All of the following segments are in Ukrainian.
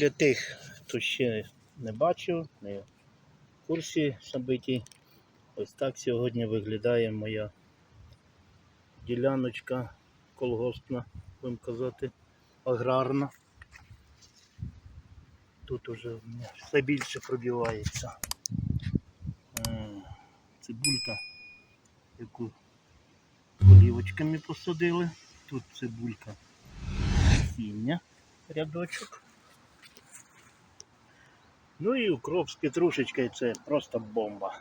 Для тих, хто ще не бачив, не в курсі событий, ось так сьогодні виглядає моя діляночка колгоспна, будемо казати, аграрна. Тут уже в мене все більше пробивається. Цибулька, яку олівочками посадили. Тут цибулька сіння, рядочок. Ну і укроп з петрушечкою це просто бомба.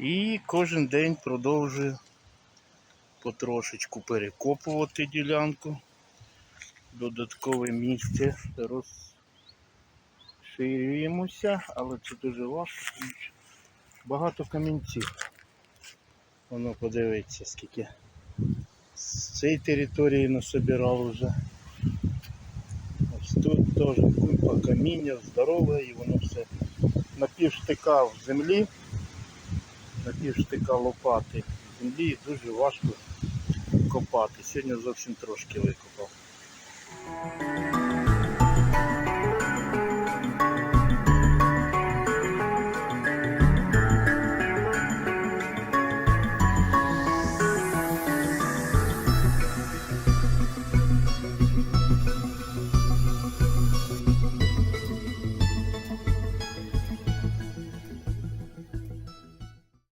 І кожен день продовжую потрошечку перекопувати ділянку. Додаткове місце розширюємося, але це дуже важко. Багато камінців. Воно подивиться, скільки з цієї території насобирав вже. Тут теж купа каміння здорове і воно все напівштика в землі, напівштика лопати в землі дуже важко копати. Сьогодні зовсім трошки викопав.